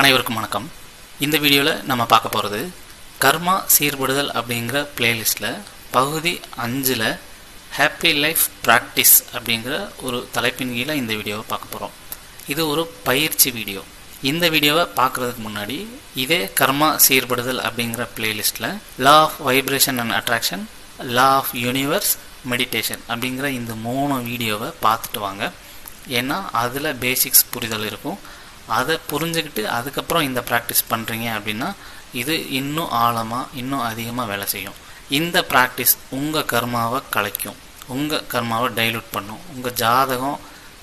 அனைவருக்கும் வணக்கம். இந்த வீடியோவில் நம்ம பார்க்க போகிறது கர்மா சீர்படுதல் அப்படிங்கிற பிளேலிஸ்ட்டில் பகுதி அஞ்சில் ஹாப்பி லைஃப் ப்ராக்டிஸ் அப்படிங்கிற ஒரு தலைப்பின் கீழே இந்த வீடியோவை பார்க்க போகிறோம் இது ஒரு பயிற்சி வீடியோ. இந்த வீடியோவை பார்க்குறதுக்கு முன்னாடி இதே கர்மா சீர்படுதல் அப்படிங்கிற பிளேலிஸ்ட்டில் law of vibration and attraction law of universe meditation அப்படிங்கிற இந்த மூணு வீடியோவை பார்த்துட்டு வாங்க. ஏன்னா அதில் பேசிக்ஸ் புரிதல் இருக்கும். அதை புரிஞ்சுக்கிட்டு அதுக்கப்புறம் இந்த ப்ராக்டிஸ் பண்ணுறீங்க அப்படின்னா இது இன்னும் ஆழமாக இன்னும் அதிகமாக வேலை செய்யும். இந்த ப்ராக்டிஸ் உங்கள் கர்மாவை கலைக்கும். உங்கள் கர்மாவை டைலூட் பண்ணும். உங்கள் ஜாதகம்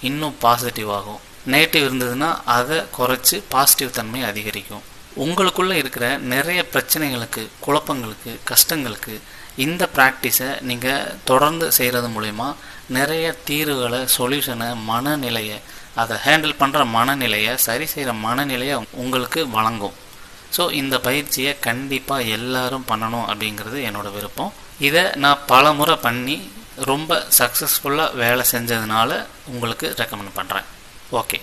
இன்னும் பாசிட்டிவ் ஆகும். நெகட்டிவ் இருந்ததுன்னா அதை குறைச்சி பாசிட்டிவ் தன்மை அதிகரிக்கும். உங்களுக்குள்ளே இருக்கிற நிறைய பிரச்சனைகளுக்கு குழப்பங்களுக்கு கஷ்டங்களுக்கு இந்த ப்ராக்டிஸை நீங்கள் தொடர்ந்து செய்கிறது மூலிமா நிறைய தீர்வுகளை சொல்யூஷனை மனநிலையை அதை ஹேண்டில் பண்ணுற மனநிலையை சரி செய்கிற மனநிலையை உங்களுக்கு வழங்கும். ஸோ இந்த பயிற்சியை கண்டிப்பாக எல்லாரும் பண்ணணும் அப்படிங்கிறது என்னோட விருப்பம். இதை நான் பல முறை பண்ணி ரொம்ப சக்ஸஸ்ஃபுல்லாக வேலை செஞ்சதுனால உங்களுக்கு ரெக்கமெண்ட் பண்ணுறேன் ஓகே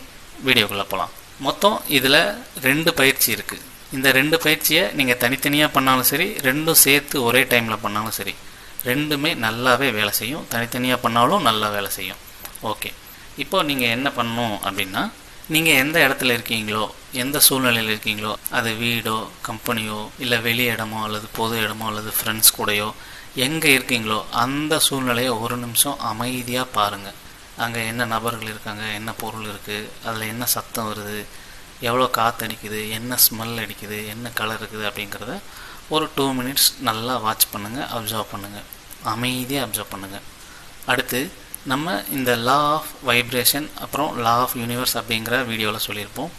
வீடியோக்குள்ளே போகலாம் மொத்தம் இதில் ரெண்டு பயிற்சி இருக்குது இந்த ரெண்டு பயிற்சியை நீங்கள் தனித்தனியாக பண்ணாலும் சரி ரெண்டும் சேர்த்து ஒரே டைமில் பண்ணாலும் சரி ரெண்டுமே நல்லாவே வேலை செய்யும். தனித்தனியாக பண்ணாலும் நல்லா வேலை செய்யும். ஓகே இப்போ நீங்கள் என்ன பண்ணணும் அப்படின்னா நீங்கள் எந்த இடத்துல இருக்கீங்களோ எந்த சூழ்நிலையில் இருக்கீங்களோ அது வீடோ கம்பெனியோ இல்லை வெளி இடமோ அல்லது பொது இடமோ அல்லது ஃப்ரெண்ட்ஸ் கூடயோ எங்கே இருக்கீங்களோ அந்த சூழ்நிலையை ஒரு நிமிஷம் அமைதியாக பாருங்கள் அங்கே என்ன நபர்கள் இருக்காங்க என்ன பொருள் இருக்குது அதில் என்ன சத்தம் வருது எவ்வளோ காற்று அடிக்குது என்ன ஸ்மெல் அடிக்குது என்ன கலர் இருக்குது அப்படிங்கிறத ஒரு டூ மினிட்ஸ் நல்லா வாட்ச் பண்ணுங்கள் அப்சர்வ் பண்ணுங்கள் அமைதியாக அப்சர்வ் பண்ணுங்கள் அடுத்து நம்ம இந்த லா ஆஃப் வைப்ரேஷன் அப்புறம் லா ஆஃப் யூனிவர்ஸ் அப்படிங்கிற வீடியோவில் சொல்லியிருப்போம்.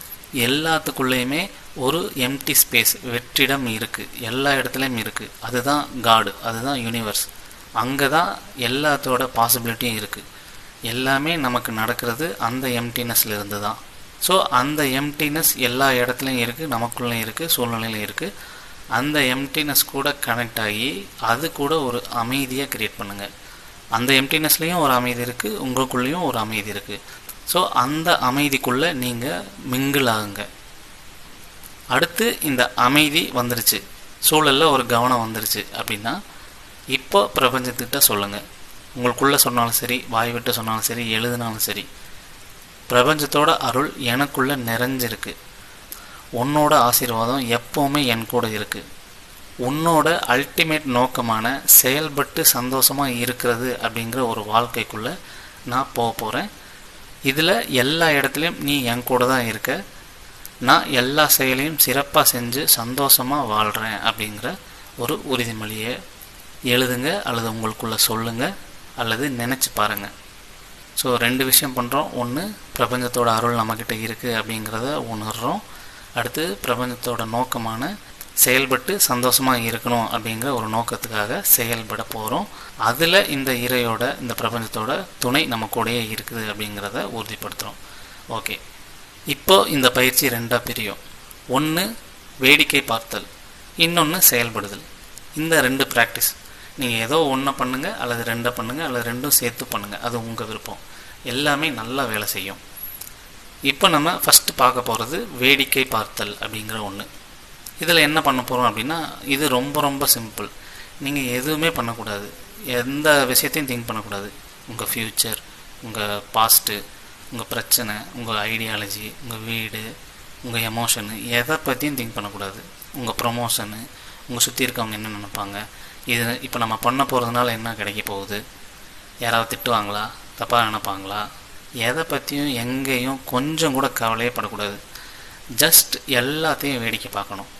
எல்லாத்துக்குள்ளேயுமே ஒரு எம்டி ஸ்பேஸ் வெற்றிடம் இருக்குது எல்லா இடத்துலையும் இருக்குது அதுதான் காடு அதுதான் யூனிவர்ஸ் அங்கே தான் எல்லாத்தோட பாசிபிலிட்டியும் இருக்குது எல்லாமே நமக்கு நடக்கிறது அந்த எம்டினஸ்ல இருந்து தான். ஸோ அந்த எம்டினஸ் எல்லா இடத்துலையும் இருக்குது நமக்குள்ளேயும் இருக்குது சூழ்நிலையிலும் இருக்குது அந்த எம்டினஸ் கூட கனெக்ட் ஆகி அது கூட ஒரு அமைதியை க்ரியேட் பண்ணுங்கள் அந்த எம்டினஸ்லேயும் ஒரு அமைதி இருக்குது உங்களுக்குள்ளேயும் ஒரு அமைதி இருக்குது ஸோ அந்த அமைதிக்குள்ளே நீங்கள் மிங்கிள் ஆகுங்க. அடுத்து இந்த அமைதி வந்துருச்சு. சூழலில் ஒரு கவனம் வந்துருச்சு அப்படின்னா இப்போ பிரபஞ்சத்திட்ட சொல்லுங்கள் உங்களுக்குள்ளே சொன்னாலும் சரி வாய் விட்டு சொன்னாலும் சரி எழுதினாலும் சரி பிரபஞ்சத்தோட அருள் எனக்குள்ளே நிறைஞ்சிருக்கு. உன்னோட ஆசீர்வாதம் எப்போவுமே என் கூட இருக்குது உன்னோட அல்டிமேட் நோக்கமான செயல்பட்டு சந்தோஷமாக இருக்கிறது அப்படிங்கிற ஒரு வாழ்க்கைக்குள்ளே நான் போக போகிறேன் இதில் எல்லா இடத்துலையும் நீ என் கூட தான் இருக்க. நான் எல்லா செயலையும் சிறப்பாக செஞ்சு சந்தோஷமாக வாழ்கிறேன் அப்படிங்கிற ஒரு உறுதிமொழியை எழுதுங்க அல்லது உங்களுக்குள்ளே சொல்லுங்கள் அல்லது நினச்சி பாருங்கள் ஸோ ரெண்டு விஷயம் பண்ணுறோம் ஒன்று பிரபஞ்சத்தோட அருள் நம்மக்கிட்ட இருக்குது அப்படிங்கிறத உணர்கிறோம் அடுத்து பிரபஞ்சத்தோட நோக்கமான செயல்பட்டு சந்தோஷமாக இருக்கணும் அப்படிங்கிற ஒரு நோக்கத்துக்காக செயல்பட போகிறோம் அதில் இந்த இறையோட இந்த பிரபஞ்சத்தோட துணை நம்ம கூடயே இருக்குது அப்படிங்கிறத உறுதிப்படுத்துகிறோம் ஓகே. இப்போ இந்த பயிற்சி ரெண்டாக பிரியும். ஒன்று வேடிக்கை பார்த்தல் இன்னொன்று செயல்படுதல். இந்த ரெண்டு ப்ராக்டிஸ் நீங்கள் ஏதோ ஒன்றை பண்ணுங்கள் அல்லது ரெண்டை பண்ணுங்கள் அல்லது ரெண்டும் சேர்த்து பண்ணுங்கள் அது உங்கள் விருப்பம். எல்லாமே நல்லா வேலை செய்யும். இப்போ நம்ம ஃபஸ்ட்டு பார்க்க போகிறது வேடிக்கை பார்த்தல் அப்படிங்கிற ஒன்று இதில் என்ன பண்ண போகிறோம் அப்படின்னா இது ரொம்ப ரொம்ப சிம்பிள். நீங்கள் எதுவுமே பண்ணக்கூடாது. எந்த விஷயத்தையும் திங்க் பண்ணக்கூடாது. உங்கள் ஃப்யூச்சர் உங்கள் பாஸ்ட்டு உங்கள் பிரச்சனை உங்கள் ஐடியாலஜி உங்கள் வீடு உங்கள் எமோஷனு எதை பற்றியும் திங்க் பண்ணக்கூடாது. உங்கள் ப்ரொமோஷனு உங்கள் சுற்றி இருக்கவங்க என்ன நினைப்பாங்க? இது இப்போ நம்ம பண்ண போகிறதுனால என்ன கிடைக்க போகுது? யாராவது திட்டுவாங்களா? தப்பாக நினைப்பாங்களா? எதை பற்றியும் எங்கேயும் கொஞ்சம் கூட கவலையே படக்கூடாது. ஜஸ்ட் எல்லாத்தையும் வேடிக்கை பார்க்கணும்.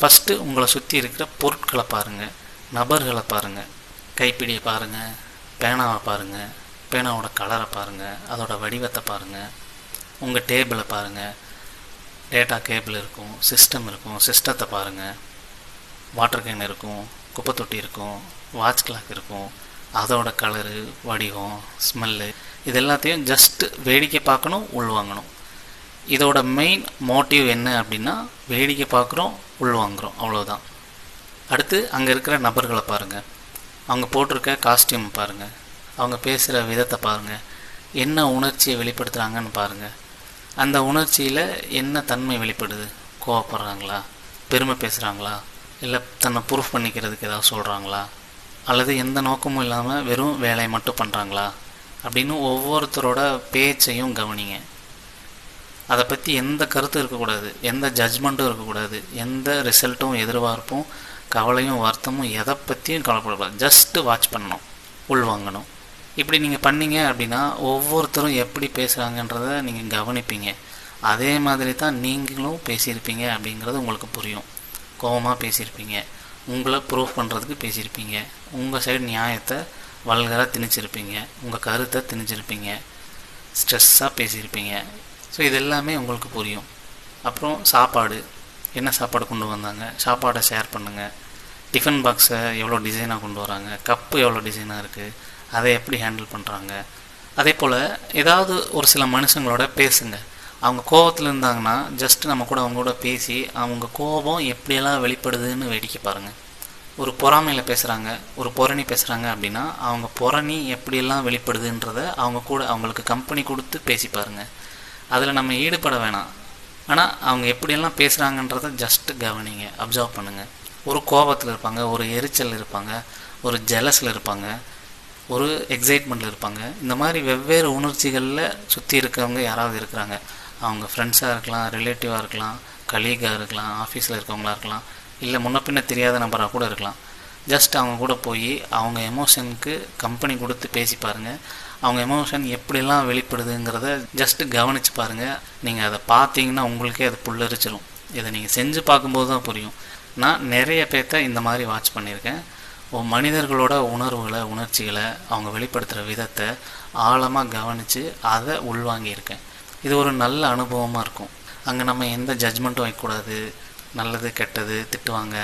ஃபஸ்ட்டு உங்களை சுற்றி இருக்கிற பொருட்களை பாருங்கள் நபர்களை பாருங்கள் கைப்பிடியை பாருங்கள் பேனாவை பாருங்கள் பேனாவோட கலரை பாருங்கள் அதோட வடிவத்தை பாருங்கள் உங்கள் டேபிளை பாருங்கள் டேட்டா கேபிள் இருக்கும். சிஸ்டம் இருக்கும். சிஸ்டத்தை பாருங்கள் வாட்டர் கேன் இருக்கும். குப்பை தொட்டி இருக்கும். வாட்ச் கிளாக் இருக்கும். அதோட கலரு வடிவம் ஸ்மெல்லு இது எல்லாத்தையும் ஜஸ்ட்டு வேடிக்கை பார்க்கணும் உள்வாங்கணும். இதோட மெயின் மோட்டிவ் என்ன அப்படின்னா வேடிக்கை பார்க்குறோம் உள்வாங்குறோம் அவ்வளோதான் அடுத்து அங்கே இருக்கிற நபர்களை பாருங்கள் அவங்க போட்டிருக்க காஸ்டியூம் பாருங்கள் அவங்க பேசுகிற விதத்தை பாருங்கள் என்ன உணர்ச்சியை வெளிப்படுத்துகிறாங்கன்னு பாருங்கள் அந்த உணர்ச்சியில் என்ன தன்மை வெளிப்படுது? கோவப்படுறாங்களா? பெருமை பேசுகிறாங்களா இல்லை தன்னை ப்ரூஃப் பண்ணிக்கிறதுக்கு ஏதாவது சொல்கிறாங்களா அல்லது எந்த நோக்கமும் இல்லாமல் வெறும் வேலையை மட்டும் பண்ணுறாங்களா அப்படின்னு ஒவ்வொருத்தரோட பேச்சையும் கவனிங்க. அதை பற்றி எந்த கருத்தும் இருக்கக்கூடாது. எந்த ஜட்ஜ்மெண்ட்டும் இருக்கக்கூடாது. எந்த ரிசல்ட்டும் எதிர்பார்ப்பும் கவலையும் வருத்தமும் எதை பற்றியும் கவலைப்படக்கூடாது. ஜஸ்ட்டு வாட்ச் பண்ணணும். உள்வாங்கணும் இப்படி நீங்கள் பண்ணீங்க அப்படின்னா ஒவ்வொருத்தரும் எப்படி பேசுகிறாங்கன்றத நீங்கள் கவனிப்பீங்க. அதே மாதிரி தான் நீங்களும் பேசியிருப்பீங்க அப்படிங்கிறது உங்களுக்கு புரியும். கோபமாக பேசியிருப்பீங்க. உங்களை ப்ரூவ் பண்ணுறதுக்கு பேசியிருப்பீங்க. உங்கள் சைடு நியாயத்தை வல்கராக திணிச்சிருப்பீங்க. உங்கள் கருத்தை திணிச்சிருப்பீங்க. ஸ்ட்ரெஸ்ஸாக பேசியிருப்பீங்க. ஸோ இது எல்லாமே உங்களுக்கு புரியும். அப்புறம் சாப்பாடு. என்ன சாப்பாடு கொண்டு வந்தாங்க? சாப்பாடை ஷேர் பண்ணுங்கள் டிஃபன் பாக்ஸை எவ்வளோ டிசைனாக கொண்டு வராங்க? கப்பு எவ்வளோ டிசைனாக இருக்குது அதை எப்படி ஹேண்டில் பண்ணுறாங்க அதே போல் ஏதாவது ஒரு சில மனுஷங்களோட பேசுங்க. அவங்க கோபத்தில் இருந்தாங்கன்னா ஜஸ்ட் நம்ம கூட அவங்க கூட பேசி அவங்க கோபம் எப்படியெல்லாம் வெளிப்படுதுன்னு வேடிக்கை பாருங்கள் ஒரு பொறாமையில் பேசுகிறாங்க ஒரு புரணி பேசுகிறாங்க அப்படின்னா அவங்க புரணி எப்படியெல்லாம் வெளிப்படுதுன்றத அவங்க கூட அவங்களுக்கு கம்பெனி கொடுத்து பேசி பாருங்கள் அதில் நம்ம ஈடுபட வேணாம். ஆனால் அவங்க எப்படியெல்லாம் பேசுகிறாங்கன்றத ஜஸ்ட் கவனிங்க அப்சர்வ் பண்ணுங்கள் ஒரு கோபத்தில் இருப்பாங்க ஒரு எரிச்சல் இருப்பாங்க ஒரு ஜெலஸில் இருப்பாங்க ஒரு எக்ஸைட்மெண்ட்டில் இருப்பாங்க. இந்த மாதிரி வெவ்வேறு உணர்ச்சிகளில் சுற்றி இருக்கிறவங்க யாராவது இருக்கிறாங்க. அவங்க ஃப்ரெண்ட்ஸாக இருக்கலாம் ரிலேட்டிவாக இருக்கலாம் கலீகாக இருக்கலாம் ஆஃபீஸில் இருக்கவங்களா இருக்கலாம் இல்லை முன்ன பின்ன தெரியாத நபராக கூட இருக்கலாம். ஜஸ்ட் அவங்க கூட போய் அவங்க எமோஷனுக்கு கம்பெனி கொடுத்து பேசி பாருங்கள் அவங்க எமோஷன் எப்படிலாம் வெளிப்படுதுங்கிறத ஜஸ்ட் கவனித்து பாருங்கள் நீங்கள் அதை பார்த்தீங்கன்னா உங்களுக்கே அது புல்லரிச்சிடும் இதை நீங்கள் செஞ்சு பார்க்கும்போது தான் புரியும். நான் நிறைய பேர்த்த இந்த மாதிரி வாட்ச் பண்ணியிருக்கேன். ஓ மனிதர்களோட உணர்வுகளை உணர்ச்சிகளை அவங்க வெளிப்படுத்துகிற விதத்தை ஆழமாக கவனித்து அதை உள்வாங்கியிருக்கேன். இது ஒரு நல்ல அனுபவமாக இருக்கும். அங்கே நம்ம எந்த ஜட்ஜ்மெண்ட்டும் வைக்கக்கூடாது. நல்லது கெட்டது திட்டுவாங்க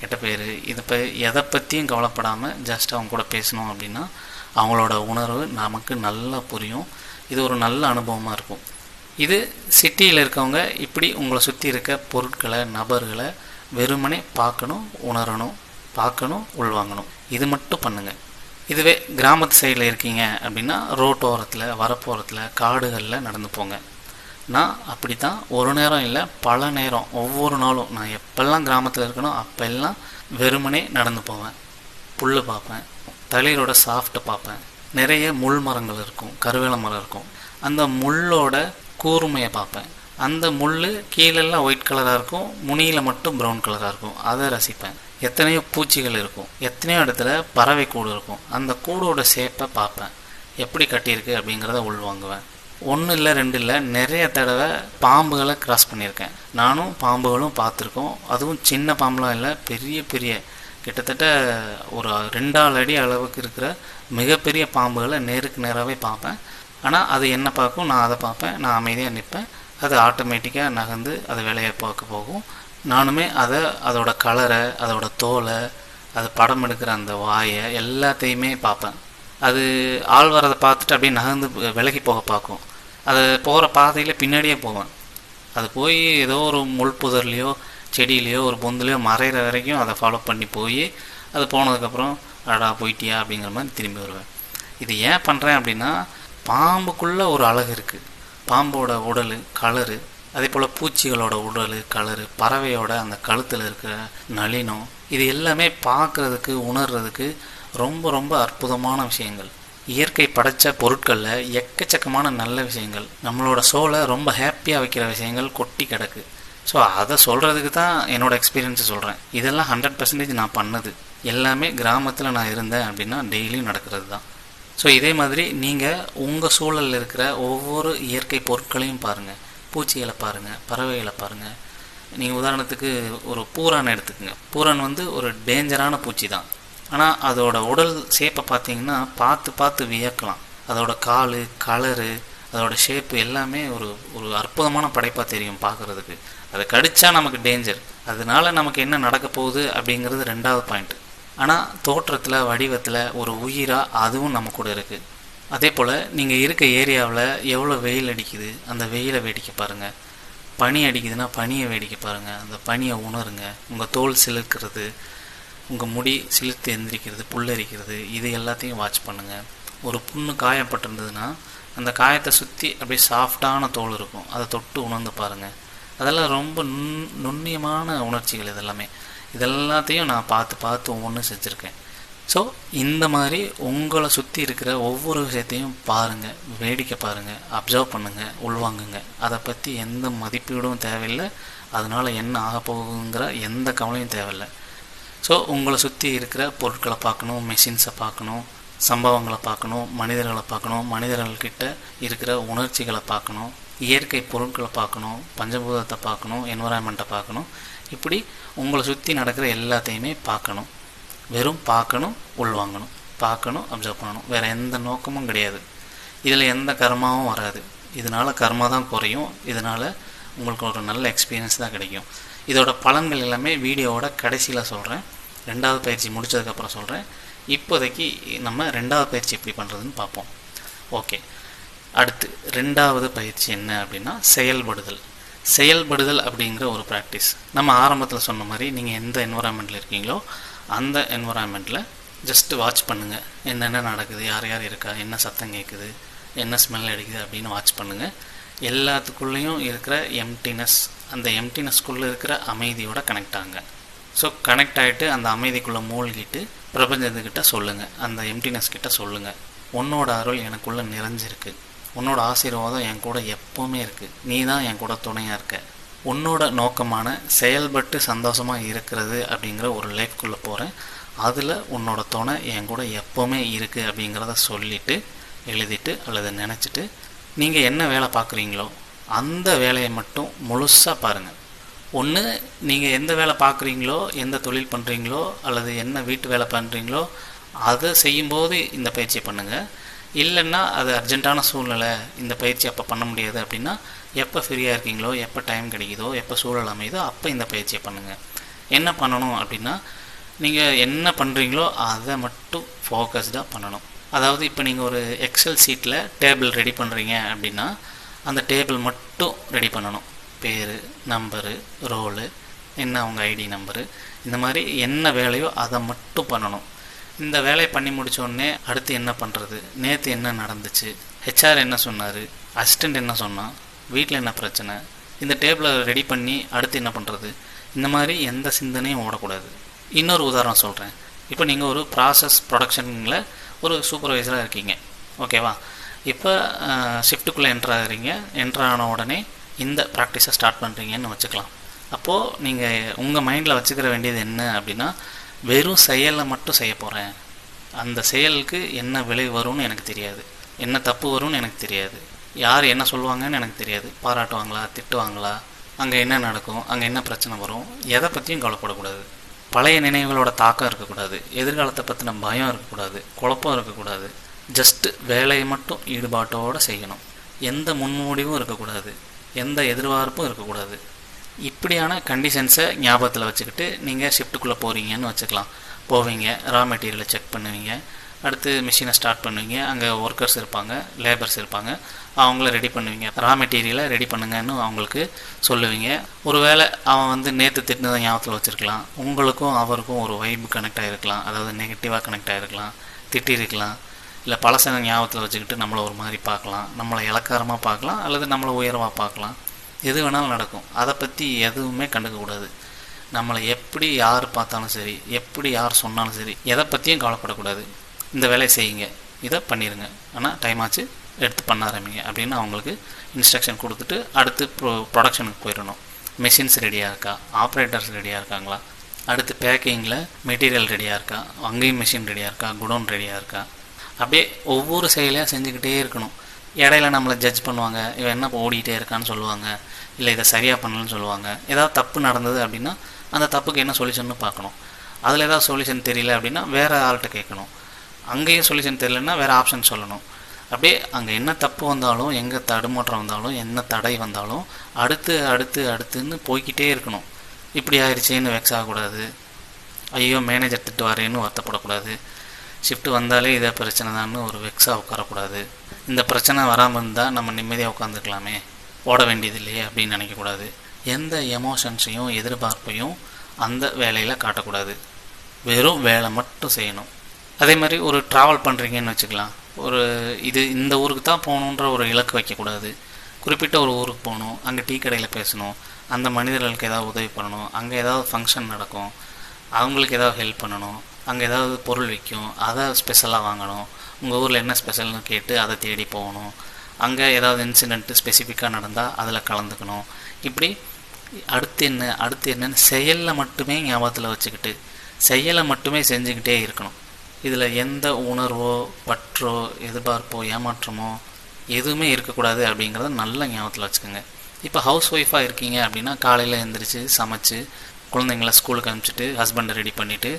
கெட்ட பேர் இதை இப்போ எதை பற்றியும் கவலைப்படாமல் ஜஸ்ட் அவங்க கூட பேசணும் அப்படின்னா அவங்களோட உணர்வு நமக்கு நல்லா புரியும். இது ஒரு நல்ல அனுபவமாக இருக்கும். இது சிட்டியில் இருக்கவங்க இப்படி உங்களை சுற்றி இருக்க பொருட்களை நபர்களை வெறுமனே பார்க்கணும் உணரணும் பார்க்கணும் உள்வாங்கணும். இது மட்டும் பண்ணுங்கள் இதுவே கிராமத்து சைடில் இருக்கீங்க அப்படின்னா ரோட்டோரத்தில் வரப்போரத்தில் காடுகளில் நடந்து போங்க. நான் அப்படி தான் ஒரு நேரம் இல்லை பல நேரம் ஒவ்வொரு நாளும் நான் எப்பெல்லாம் கிராமத்தில் இருக்கணும் அப்போல்லாம் வெறுமனே நடந்து போவேன். புல் பார்ப்பேன். தளிரோட சாஃப்ட்டை பார்ப்பேன். நிறைய முள் மரங்கள் இருக்கும் கருவேல மரம் இருக்கும். அந்த முள்ளோட கூர்மையை பார்ப்பேன். அந்த முள் கீழெல்லாம் ஒயிட் கலராக இருக்கும் முனியில் மட்டும் ப்ரௌன் கலராக இருக்கும். அதை ரசிப்பேன். எத்தனையோ பூச்சிகள் இருக்கும் எத்தனையோ இடத்துல பறவை கூடு இருக்கும். அந்த கூடோட ஷேப்பை பார்ப்பேன். எப்படி கட்டியிருக்கு அப்படிங்கிறத உள்வாங்குவேன் ஒன்று இல்லை ரெண்டு இல்லை நிறைய தடவை பாம்புகளை கிராஸ் பண்ணியிருக்கேன். நானும் பாம்புகளும் பார்த்துருக்கோம். அதுவும் சின்ன பாம்புலாம் இல்லை பெரிய பெரிய கிட்டத்தட்ட ஒரு ரெண்டாள் அடி அளவுக்கு இருக்கிற மிகப்பெரிய பாம்புகளை நேருக்கு நேராகவே பார்ப்பேன். ஆனால் அது என்ன பார்க்கும்? நான் அதை பார்ப்பேன். நான் அமைதியாக நிற்பேன். அது ஆட்டோமேட்டிக்காக நகர்ந்து அது வேலையை பார்க்க போகும். நானுமே அதை அதோட கலரை அதோட தோலை அது படம் எடுக்கிற அந்த வாயை எல்லாத்தையுமே பார்ப்பேன். அது ஆள் வரதை பார்த்துட்டு அப்படியே நகர்ந்து விலகி போக பார்க்கும். அது போகிற பாதையில் பின்னாடியே போவேன். அது போய் ஏதோ ஒரு முள் புதர்லேயோ செடியிலையோ ஒரு பொந்துலையோ மறையிற வரைக்கும் அதை ஃபாலோ பண்ணி போய் அது போனதுக்கப்புறம் அடா போயிட்டியா? அப்படிங்கிற மாதிரி திரும்பி வருவேன். இது ஏன் பண்ணுறேன் அப்படின்னா பாம்புக்குள்ளே ஒரு அழகு இருக்குது பாம்போட உடல் கலரு அதே போல் பூச்சிகளோட உடல் கலரு பறவையோட அந்த கழுத்தில் இருக்கிற நளினம் இது எல்லாமே பார்க்குறதுக்கு உணர்கிறதுக்கு ரொம்ப ரொம்ப அற்புதமான விஷயங்கள். இயற்கை படைத்த பொருட்களில் எக்கச்சக்கமான நல்ல விஷயங்கள். நம்மளோட சோலை ரொம்ப ஹாப்பியாக வைக்கிற விஷயங்கள் கொட்டி கிடக்கு. ஸோ அதை சொல்கிறதுக்கு தான் என்னோடய எக்ஸ்பீரியன்ஸை சொல்கிறேன் இதெல்லாம் ஹண்ட்ரட் பர்சன்டேஜ் நான் பண்ணது. எல்லாமே கிராமத்தில் நான் இருந்தேன் அப்படின்னா டெய்லியும் நடக்கிறது தான். ஸோ இதே மாதிரி நீங்கள் உங்கள் சூழலில் இருக்கிற ஒவ்வொரு இயற்கை பொருட்களையும் பாருங்கள் பூச்சிகளை பாருங்கள் பறவைகளை பாருங்கள் நீங்கள் உதாரணத்துக்கு ஒரு பூரான் எடுத்துக்கோங்க. பூரான் வந்து ஒரு டேஞ்சரான பூச்சி தான். ஆனால் அதோட உடல் ஷேப்பை பார்த்தீங்கன்னா பார்த்து பார்த்து வியக்கலாம். அதோட கால் கலரு அதோட ஷேப் எல்லாமே ஒரு ஒரு அற்புதமான படைப்பாக தெரியும் பார்க்குறதுக்கு. அதை கடித்தா நமக்கு டேஞ்சர் அதனால நமக்கு என்ன நடக்க போகுது அப்படிங்கிறது ரெண்டாவது பாயிண்ட் ஆனால் தோற்றத்தில் வடிவத்தில் ஒரு உயிராக அதுவும் நம்ம கூட இருக்குது அதே போல் நீங்கள் இருக்க ஏரியாவில் எவ்வளோ வெயில் அடிக்குது அந்த வெயிலை வேடிக்கை பாருங்கள் பனி அடிக்குதுன்னா பனியை வேடிக்கை பாருங்கள் அந்த பனியை உணருங்க. உங்கள் தோல் சிலிர்க்கிறது உங்கள் முடி சிலிர்த்து எந்திரிக்கிறது புல்லரிக்கிறது இது எல்லாத்தையும் வாட்ச் பண்ணுங்கள் ஒரு புண்ணு காயப்பட்டிருந்ததுன்னா அந்த காயத்தை சுற்றி அப்படியே சாஃப்டான தோல் இருக்கும். அதை தொட்டு உணர்ந்து பாருங்கள் அதெல்லாம் ரொம்ப நுண் நுண்ணியமான உணர்ச்சிகள் இதெல்லாமே. இதெல்லாத்தையும் நான் பார்த்து பார்த்து ஒவ்வொன்றும் செஞ்சுருக்கேன். ஸோ இந்த மாதிரி உங்களை சுற்றி இருக்கிற ஒவ்வொரு விஷயத்தையும் பாருங்கள் வேடிக்கை பாருங்கள் அப்சர்வ் பண்ணுங்கள் உள்வாங்குங்க. அதை பற்றி எந்த மதிப்பீடும் தேவையில்லை. அதனால் என்ன ஆக போகுங்கிற எந்த கவலையும் தேவையில்லை. ஸோ உங்களை சுற்றி இருக்கிற பொருட்களை பார்க்கணும் மெஷின்ஸை பார்க்கணும். சம்பவங்களை பார்க்கணும் மனிதர்களை பார்க்கணும் மனிதர்கள்கிட்ட இருக்கிற உணர்ச்சிகளை பார்க்கணும் இயற்கை பொருட்களை பார்க்கணும் பஞ்சபூதத்தை பார்க்கணும் என்வரான்மெண்ட்டை பார்க்கணும். இப்படி உங்களை சுற்றி நடக்கிற எல்லாத்தையுமே பார்க்கணும். வெறும் பார்க்கணும் உள்வாங்கணும் பார்க்கணும் அப்சர்வ் பண்ணணும். வேறு எந்த நோக்கமும் கிடையாது. இதில் எந்த கர்மாவும் வராது. இதனால் கர்மா தான் குறையும். இதனால் உங்களுக்கு ஒரு நல்ல எக்ஸ்பீரியன்ஸ் தான் கிடைக்கும். இதோட பலன்கள் எல்லாமே வீடியோவோட கடைசியில் சொல்கிறேன் ரெண்டாவது பயிற்சி முடித்ததுக்கப்புறம் சொல்கிறேன் இப்போதைக்கு நம்ம ரெண்டாவது பயிற்சி எப்படி பண்ணுறதுன்னு பார்ப்போம். ஓகே அடுத்து ரெண்டாவது பயிற்சி என்ன அப்படின்னா செயல்படுதல். செயல்படுதல் அப்படிங்கிற ஒரு ப்ராக்டிஸ் நம்ம ஆரம்பத்தில் சொன்ன மாதிரி நீங்கள் எந்த என்வரான்மெண்ட்டில் இருக்கீங்களோ அந்த என்வரான்மெண்ட்டில் ஜஸ்ட்டு வாட்ச் பண்ணுங்கள் என்னென்ன நடக்குது யார் யார் இருக்கா என்ன சத்தம் கேட்குது என்ன ஸ்மெல் அடிக்குது அப்படின்னு வாட்ச் பண்ணுங்கள் எல்லாத்துக்குள்ளேயும் இருக்கிற எம்டினஸ் அந்த எம்டினஸ்க்குள்ளே இருக்கிற அமைதியோட கனெக்ட் ஆகுங்க. ஸோ கனெக்ட் ஆகிட்டு அந்த அமைதிக்குள்ளே மூழ்கிட்டு பிரபஞ்சத்துக்கிட்ட சொல்லுங்கள் அந்த எம்டினஸ் கிட்ட சொல்லுங்கள் உன்னோட அருள் எனக்குள்ளே நிறைஞ்சிருக்கு. உன்னோட ஆசீர்வாதம் என் கூட எப்போவுமே இருக்குது நீ தான் என் கூட துணையாக இருக்க. உன்னோட நோக்கமான செயல்பட்டு சந்தோஷமாக இருக்கிறது அப்படிங்கிற ஒரு லைஃப்குள்ளே போகிறேன் அதில் உன்னோட துணை என் கூட எப்போவுமே இருக்குது அப்படிங்கிறத சொல்லிவிட்டு எழுதிட்டு அல்லது நினச்சிட்டு நீங்கள் என்ன வேலை பார்க்குறீங்களோ அந்த வேலையை மட்டும் முழுசாக பாருங்கள் ஒன்று நீங்கள் எந்த வேலை பார்க்குறீங்களோ எந்த தொழில் பண்ணுறீங்களோ அல்லது என்ன வீட்டு வேலை பண்ணுறீங்களோ அதை செய்யும்போது இந்த பயிற்சியை பண்ணுங்கள் இல்லைன்னா அது அர்ஜென்ட்டான சூழ்நிலை இந்த பயிற்சி அப்போ பண்ண முடியாது அப்படின்னா எப்போ ஃப்ரீயாக இருக்கீங்களோ எப்போ டைம் கிடைக்குதோ எப்போ சூழல் அமையுதோ அப்போ இந்த பயிற்சியை பண்ணுங்கள் என்ன பண்ணணும் அப்படின்னா நீங்கள் என்ன பண்ணுறீங்களோ அதை மட்டும் ஃபோக்கஸ்டாக பண்ணணும். அதாவது இப்போ நீங்கள் ஒரு எக்ஸல் சீட்டில் டேபிள் ரெடி பண்ணுறீங்க அப்படின்னா அந்த டேபிள் மட்டும் ரெடி பண்ணணும். பேர் நம்பரு ரோலு என்ன அவங்க ஐடி நம்பரு இந்த மாதிரி என்ன வேலையோ அதை மட்டும் பண்ணணும். இந்த வேலையை பண்ணி முடித்தோடனே அடுத்து என்ன பண்ணுறது நேற்று என்ன நடந்துச்சு? ஹெச்ஆர் என்ன சொன்னார்? அசிஸ்டண்ட் என்ன சொன்னான் வீட்டில் என்ன பிரச்சனை? இந்த டேபிளை ரெடி பண்ணி அடுத்து என்ன பண்ணுறது இந்த மாதிரி எந்த சிந்தனையும் ஓடக்கூடாது. இன்னொரு உதாரணம் சொல்கிறேன் இப்போ நீங்கள் ஒரு ப்ராசஸ் ப்ரொடக்ஷனில் ஒரு சூப்பர்வைசராக இருக்கீங்க. ஓகேவா இப்போ ஷிஃப்ட்டுக்குள்ளே என்ட்ரு ஆகுறீங்க. என்ட்ரு ஆன உடனே இந்த ப்ராக்டிஸை ஸ்டார்ட் பண்ணுறீங்கன்னு வச்சுக்கலாம். அப்போது நீங்கள் உங்கள் மைண்டில் வச்சுக்கிற வேண்டியது என்ன அப்படின்னா வெறும் செயலை மட்டும் செய்ய போகிறேன் அந்த செயலுக்கு என்ன விலை வரும்னு எனக்கு தெரியாது. என்ன தப்பு வரும்னு எனக்கு தெரியாது. யார் என்ன சொல்லுவாங்கன்னு எனக்கு தெரியாது. பாராட்டுவாங்களா? திட்டுவாங்களா? அங்கே என்ன நடக்கும்? அங்கே என்ன பிரச்சனை வரும்? எதை பற்றியும் கவலைப்படக்கூடாது. பழைய நினைவுகளோட தாக்கம் இருக்கக்கூடாது. எதிர்காலத்தை பற்றின பயம் இருக்கக்கூடாது. குழப்பம் இருக்கக்கூடாது. ஜஸ்ட்டு வேலையை மட்டும் ஈடுபாட்டோடு செய்யணும். எந்த முன்மூடிவும் இருக்கக்கூடாது. எந்த எதிர்பார்ப்பும் இருக்கக்கூடாது. இப்படியான கண்டிஷன்ஸை ஞாபகத்தில் வச்சுக்கிட்டு நீங்கள் ஷிஃப்ட்டுக்குள்ளே போகிறீங்கன்னு வச்சுக்கலாம். போவீங்க ரா மெட்டீரியலை செக் பண்ணுவீங்க. அடுத்து மிஷினை ஸ்டார்ட் பண்ணுவீங்க. அங்கே ஒர்க்கர்ஸ் இருப்பாங்க லேபர்ஸ் இருப்பாங்க. அவங்கள ரெடி பண்ணுவீங்க. ரா மெட்டீரியலை ரெடி பண்ணுங்கன்னு அவங்களுக்கு சொல்லுவீங்க. ஒருவேளை அவன் வந்து நேற்று திட்டினதை ஞாபகத்தில் வச்சுருக்கலாம். உங்களுக்கும் அவருக்கும் ஒரு வைப் கனெக்ட் ஆகிருக்கலாம் அதாவது நெகட்டிவாக கனெக்ட் ஆகிருக்கலாம் திட்டிருக்கலாம் இல்லை பழசனை ஞாபகத்தில் வச்சுக்கிட்டு நம்மளை ஒரு மாதிரி பார்க்கலாம் நம்மளை இலக்காரமாக பார்க்கலாம் அல்லது நம்மளை உயர்வாக பார்க்கலாம். எது வேணாலும் நடக்கும். அதை பற்றி எதுவுமே கண்டுக்கக்கூடாது நம்மளை எப்படி யார் பார்த்தாலும் சரி எப்படி யார் சொன்னாலும் சரி எதை பற்றியும் கவலைப்படக்கூடாது. இந்த வேலையை செய்யுங்க. இதை பண்ணிடுங்க ஆனால் டைம் ஆச்சு எடுத்து பண்ண ஆரம்பிங்க அப்படின்னு அவங்களுக்கு இன்ஸ்ட்ரக்ஷன் கொடுத்துட்டு அடுத்து ப்ரொ ப்ரொடக்ஷனுக்கு போயிடணும். மெஷின்ஸ் ரெடியாக இருக்கா? ஆப்ரேட்டர்ஸ் ரெடியாக இருக்காங்களா? அடுத்து பேக்கிங்கில் மெட்டீரியல் ரெடியாக இருக்கா? அங்கேயும் மிஷின் ரெடியாக இருக்கா? குடோன் ரெடியாக இருக்கா? அப்படியே ஒவ்வொரு செயலையும் செஞ்சுக்கிட்டே இருக்கணும். இடையில நம்மளை ஜட்ஜ் பண்ணுவாங்க. இவன் என்ன ஓடிக்கிட்டே இருக்கான்னு சொல்லுவாங்க. இல்லை இதை சரியாக பண்ணலன்னு சொல்லுவாங்க. ஏதாவது தப்பு நடந்தது அப்படின்னா அந்த தப்புக்கு என்ன சொல்யூஷன்னு பார்க்கணும். அதில் ஏதாவது சொல்யூஷன் தெரியல அப்படின்னா வேறு ஆள்கிட்ட கேட்கணும். அங்கேயும் சொல்யூஷன் தெரியலன்னா வேறு ஆப்ஷன் சொல்லணும். அப்படியே அங்கே என்ன தப்பு வந்தாலும் எங்கே தடுமாற்றம் வந்தாலும் என்ன தடை வந்தாலும் அடுத்து அடுத்து அடுத்துன்னு போய்கிட்டே இருக்கணும். இப்படி ஆயிடுச்சேன்னு வெக்ஸ் ஆகக்கூடாது. ஐயோ மேனேஜர் திட்டுவாரேன்னு வருத்தப்படக்கூடாது. ஷிஃப்ட் வந்தாலே இதே பிரச்சனை தான் ஒரு வெக்ஸாக உட்காரக்கூடாது. இந்த பிரச்சனை வராமல் இருந்தால் நம்ம நிம்மதியாக உட்காந்துக்கலாமே ஓட வேண்டியது இல்லையே அப்படின்னு நினைக்கக்கூடாது. எந்த எமோஷன்ஸையும் எதிர்பார்ப்பையும் அந்த வேலையில் காட்டக்கூடாது. வெறும் வேலை மட்டும் செய்யணும். அதே மாதிரி ஒரு ட்ராவல் பண்ணுறீங்கன்னு வச்சுக்கலாம். ஒரு இது இந்த ஊருக்கு தான் போகணுன்ற ஒரு இலக்கு வைக்கக்கூடாது. குறிப்பிட்ட ஒரு ஊருக்கு போகணும் அங்கே டீ கடையில் பேசணும் அந்த மனிதர்களுக்கு ஏதாவது உதவி பண்ணணும் அங்கே ஏதாவது ஃபங்க்ஷன் நடக்கும் அவங்களுக்கு ஏதாவது ஹெல்ப் பண்ணணும் அங்கே ஏதாவது பொருள் விற்கும் அதை ஸ்பெஷலாக வாங்கணும். உங்கள் ஊரில் என்ன ஸ்பெஷல்னு கேட்டு அதை தேடி போகணும். அங்கே ஏதாவது இன்சிடெண்ட்டு ஸ்பெசிஃபிக்காக நடந்தால் அதில் கலந்துக்கணும். இப்படி அடுத்து என்ன அடுத்து என்னன்னு செயலில் மட்டுமே ஞாபகத்தில் வச்சுக்கிட்டு செயலை மட்டுமே செஞ்சுக்கிட்டே இருக்கணும். இதில் எந்த உணர்வோ பற்றோ எதிர்பார்ப்போ ஏமாற்றமோ எதுவுமே இருக்கக்கூடாது அப்படிங்கிறத நல்ல ஞாபகத்தில் வச்சுக்கோங்க. இப்போ ஹவுஸ் ஒய்ஃபாக இருக்கீங்க அப்படின்னா காலையில் எழுந்திரிச்சு சமைச்சு குழந்தைங்கள ஸ்கூலுக்கு அனுப்பிச்சிட்டு ஹஸ்பண்டை ரெடி பண்ணிவிட்டு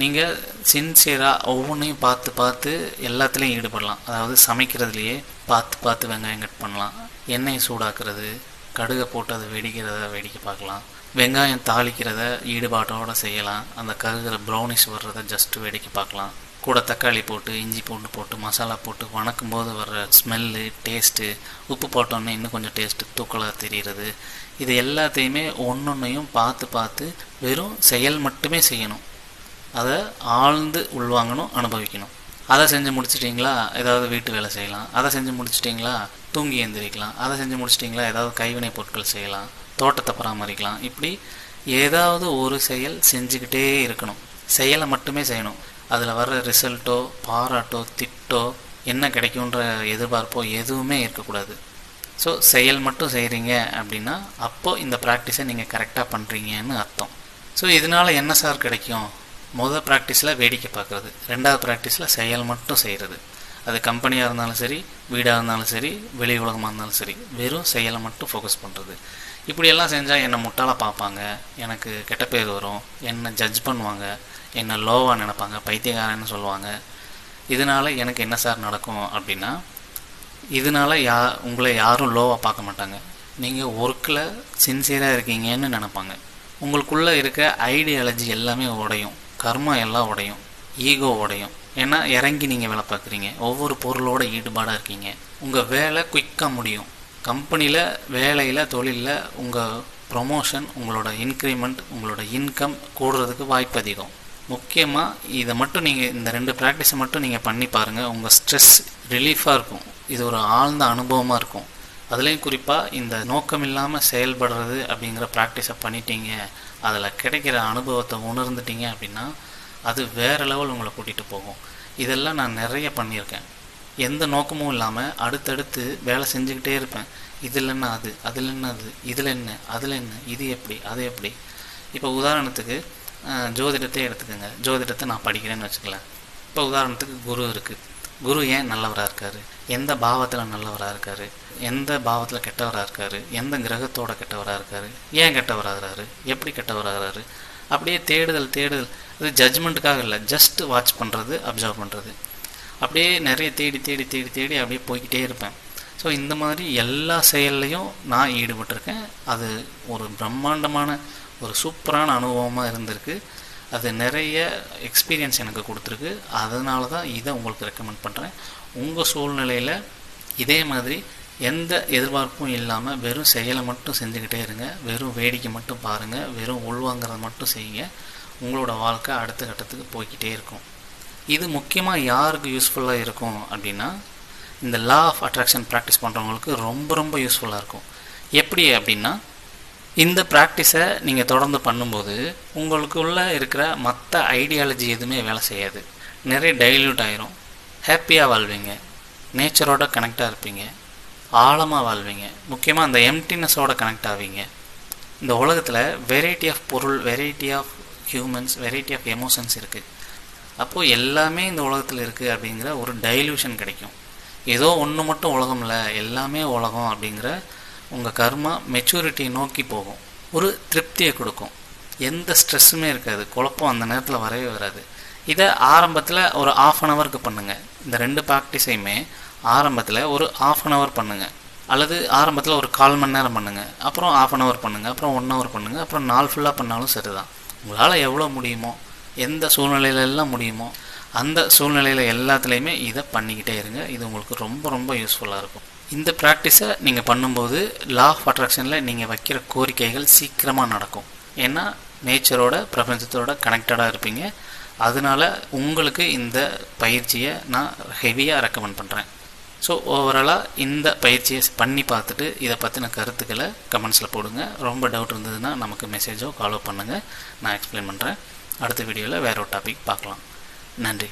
நீங்கள் சின்சியராக ஒவ்வொன்றையும் பார்த்து பார்த்து எல்லாத்துலேயும் ஈடுபடலாம். அதாவது சமைக்கிறதுலையே பார்த்து பார்த்து வெங்காயம் கட் பண்ணலாம். எண்ணெய் சூடாக்குறது கடுகை போட்டு அதை வெடிக்கிறத வேடிக்கை பார்க்கலாம். வெங்காயம் தாளிக்கிறத ஈடுபாட்டோடு செய்யலாம். அந்த கருகிற ப்ரௌனிஷ் வர்றதை ஜஸ்ட்டு வேடிக்கை பார்க்கலாம். கூட தக்காளி போட்டு இஞ்சி பூண்டு போட்டு மசாலா போட்டு வணக்கும் போது வர்ற ஸ்மெல்லு டேஸ்ட்டு உப்பு போட்டோன்னே இன்னும் கொஞ்சம் டேஸ்ட்டு தூக்கலாக தெரிகிறது இது எல்லாத்தையுமே ஒன்றொன்றையும் பார்த்து பார்த்து வெறும் செயல் மட்டுமே செய்யணும். அதை ஆழ்ந்து உள்வாங்கணும் அனுபவிக்கணும். அதை செஞ்சு முடிச்சிட்டிங்களா ஏதாவது வீட்டு வேலை செய்யலாம். அதை செஞ்சு முடிச்சிட்டிங்களா தூங்கி எந்திரிக்கலாம். அதை செஞ்சு முடிச்சிட்டிங்களா ஏதாவது கைவினை பொருட்கள் செய்யலாம். தோட்டத்தை பராமரிக்கலாம். இப்படி ஏதாவது ஒரு செயல் செஞ்சுக்கிட்டே இருக்கணும். செயலை மட்டுமே செய்யணும். அதில் வர்ற ரிசல்ட்டோ பாராட்டோ திட்டோ என்ன கிடைக்குன்ற எதிர்பார்ப்போ எதுவுமே இருக்கக்கூடாது. ஸோ செயல் மட்டும் செய்கிறீங்க அப்படின்னா அப்போது இந்த ப்ராக்டிஸை நீங்கள் கரெக்டாக பண்ணுறீங்கன்னு அர்த்தம். ஸோ இதனால் என்ன சார் கிடைக்கும்? முதல் ப்ராக்டிஸில் வேடிக்கை பார்க்குறது. ரெண்டாவது ப்ராக்டிஸில் செயல் மட்டும் செய்கிறது. அது கம்பெனியாக இருந்தாலும் சரி வீடாக இருந்தாலும் சரி வெளி உலகமாக இருந்தாலும் சரி வெறும் செயலை மட்டும் ஃபோக்கஸ் பண்ணுறது இப்படியெல்லாம் செஞ்சால் என்னை முட்டாளாக பார்ப்பாங்க எனக்கு கெட்ட பேர் வரும் என்னை ஜட்ஜ் பண்ணுவாங்க என்னை லோவாக நினைப்பாங்க பைத்தியக்காரன்னு சொல்லுவாங்க. இதனால் எனக்கு என்ன சார் நடக்கும் அப்படின்னா இதனால் யா உங்களை யாரும் லோவாக பார்க்க மாட்டாங்க. நீங்கள் ஒர்க்கில் சின்சியராக இருக்கீங்கன்னு நினைப்பாங்க. உங்களுக்குள்ளே இருக்க ஐடியாலஜி எல்லாமே உடையும். கர்மா எல்லாம் உடையும். ஈகோ உடையும். ஏன்னா இறங்கி நீங்கள் வேலை பார்க்குறீங்க. ஒவ்வொரு பொருளோட ஈடுபாடாக இருக்கீங்க. உங்கள் வேலை குயிக்காக முடியும். கம்பெனியில் வேலையில் தொழிலில் உங்கள் ப்ரொமோஷன் உங்களோட இன்க்ரிமெண்ட் உங்களோட இன்கம் கூடுறதுக்கு வாய்ப்பு அதிகம். முக்கியமாக இதை மட்டும் நீங்கள் இந்த ரெண்டு ப்ராக்டிஸை மட்டும் நீங்கள் பண்ணி பாருங்கள் உங்கள் ஸ்ட்ரெஸ் ரிலீஃபாக இருக்கும். இது ஒரு ஆழ்ந்த அனுபவமாக இருக்கும். அதுலேயும் குறிப்பாக இந்த நோக்கம் இல்லாமல் செயல்படுறது அப்படிங்கிற ப்ராக்டிஸை பண்ணிட்டீங்க அதில் கிடைக்கிற அனுபவத்தை உணர்ந்துட்டீங்க அப்படின்னா அது வேறு லெவல் உங்களை கூட்டிகிட்டு போகும். இதெல்லாம் நான் நிறைய பண்ணியிருக்கேன். எந்த நோக்கமும் இல்லாமல் அடுத்தடுத்து வேலை செஞ்சுக்கிட்டே இருப்பேன். இதில் என்ன அது? அதில் என்ன அது? இதில் என்ன? அதில் என்ன? இது எப்படி? அது எப்படி? இப்போ உதாரணத்துக்கு ஜோதிடத்தை எடுத்துக்கோங்க. ஜோதிடத்தை நான் படிக்கிறேன்னு வச்சுக்கலாம் இப்போ உதாரணத்துக்கு குரு இருக்குது குரு ஏன் நல்லவராக இருக்கார்? எந்த பாவத்தில் நல்லவராக இருக்கார்? எந்த பாவத்தில் கெட்டவராக இருக்கார்? எந்த கிரகத்தோட கெட்டவராக இருக்கார்? ஏன் கெட்டவராகிறாரு? எப்படி கெட்டவராகிறாரு? அப்படியே தேடுதல் தேடுதல். அது ஜட்ஜ்மெண்ட்டுக்காக இல்லை. ஜஸ்ட் வாட்ச் பண்ணுறது அப்சர்வ் பண்ணுறது அப்படியே நிறைய தேடி தேடி தேடி தேடி அப்படியே போய்கிட்டே இருப்பேன். ஸோ இந்த மாதிரி எல்லா செயல்லையும் நான் ஈடுபட்டிருக்கேன். அது ஒரு பிரம்மாண்டமான ஒரு சூப்பரான அனுபவமாக இருந்திருக்கு. அது நிறைய எக்ஸ்பீரியன்ஸ் எனக்கு கொடுத்துருக்கு. அதனால தான் இதை உங்களுக்கு ரெக்கமெண்ட் பண்ணுறேன் உங்கள் சூழ்நிலையில் இதே மாதிரி எந்த எதிர்பார்ப்பும் இல்லாமல் வெறும் செயலை மட்டும் செஞ்சுக்கிட்டே இருங்க. வெறும் வேடிக்கை மட்டும் பாருங்கள் வெறும் உள்வாங்கிறத மட்டும் செய்யுங்க. உங்களோட வாழ்க்கை அடுத்த கட்டத்துக்கு போய்கிட்டே இருக்கும். இது முக்கியமாக யாருக்கு யூஸ்ஃபுல்லாக இருக்கும் அப்படின்னா இந்த லா ஆஃப் அட்ராக்ஷன் ப்ராக்டிஸ் பண்ணுறவங்களுக்கு ரொம்ப ரொம்ப யூஸ்ஃபுல்லாக இருக்கும். எப்படி அப்படின்னா இந்த ப்ராக்டிஸை நீங்கள் தொடர்ந்து பண்ணும்போது உங்களுக்குள்ளே இருக்கிற மற்ற ஐடியாலஜி எதுவுமே வேலை செய்யாது. நிறைய டைல்யூட் ஆயிரும். ஹாப்பியாக வாழ்வீங்க. நேச்சரோட கனெக்டாக இருப்பீங்க. ஆழமாக வாழ்வீங்க. முக்கியமாக அந்த எம்டினஸோட கனெக்ட் ஆவீங்க. இந்த உலகத்தில் வெரைட்டி ஆஃப் பொருள் variety of humans variety of emotions இருக்குது அப்போது எல்லாமே இந்த உலகத்தில் இருக்குது அப்படிங்கிற ஒரு டைல்யூஷன் கிடைக்கும். ஏதோ ஒன்று மட்டும் உலகம் இல்லை எல்லாமே உலகம் அப்படிங்கிற உங்கள் கர்மா மெச்சூரிட்டியை நோக்கி போகும். ஒரு திருப்தியை கொடுக்கும். எந்த ஸ்ட்ரெஸ்ஸுமே இருக்காது. குழப்பம் அந்த நேரத்தில் வரவே வராது. இதை ஆரம்பத்தில் ஒரு ஆஃப் அன் ஹவருக்கு பண்ணுங்கள் இந்த ரெண்டு ப்ராக்டிஸையுமே ஆரம்பத்தில் ஒரு ஆஃப் அன் ஹவர் பண்ணுங்கள் அல்லது ஆரம்பத்தில் ஒரு கால் மணி நேரம் பண்ணுங்கள் அப்புறம் ஆஃப் அன் ஹவர் பண்ணுங்கள் அப்புறம் ஒன் ஹவர் பண்ணுங்கள் அப்புறம் நாள் ஃபுல்லாக பண்ணாலும் சரி தான் உங்களால் எவ்வளோ முடியுமோ எந்த சூழ்நிலையிலெல்லாம் முடியுமோ அந்த சூழ்நிலையில் எல்லாத்துலேயுமே இதை பண்ணிக்கிட்டே இருங்க. இது உங்களுக்கு ரொம்ப ரொம்ப யூஸ்ஃபுல்லாக இருக்கும். இந்த ப்ராக்டிஸை நீங்கள் பண்ணும்போது லா ஆஃப் அட்ராக்ஷனில் நீங்கள் வைக்கிற கோரிக்கைகள் சீக்கிரமாக நடக்கும். ஏன்னா நேச்சரோட பிரபஞ்சத்தோட கனெக்டடாக இருப்பீங்க. அதனால் உங்களுக்கு இந்த பயிற்சியை நான் ஹெவியாக ரெக்கமெண்ட் பண்ணுறேன் ஸோ ஓவராலாக இந்த பயிற்சியை பண்ணி பார்த்துட்டு இதை பற்றின கருத்துக்களை கமெண்ட்ஸில் போடுங்க. ரொம்ப டவுட் இருந்ததுன்னா நமக்கு மெசேஜோ காலோ பண்ணுங்கள் நான் எக்ஸ்பிளைன் பண்ணுறேன் அடுத்த வீடியோவில் வேற ஒரு டாபிக் பார்க்கலாம். நன்றி.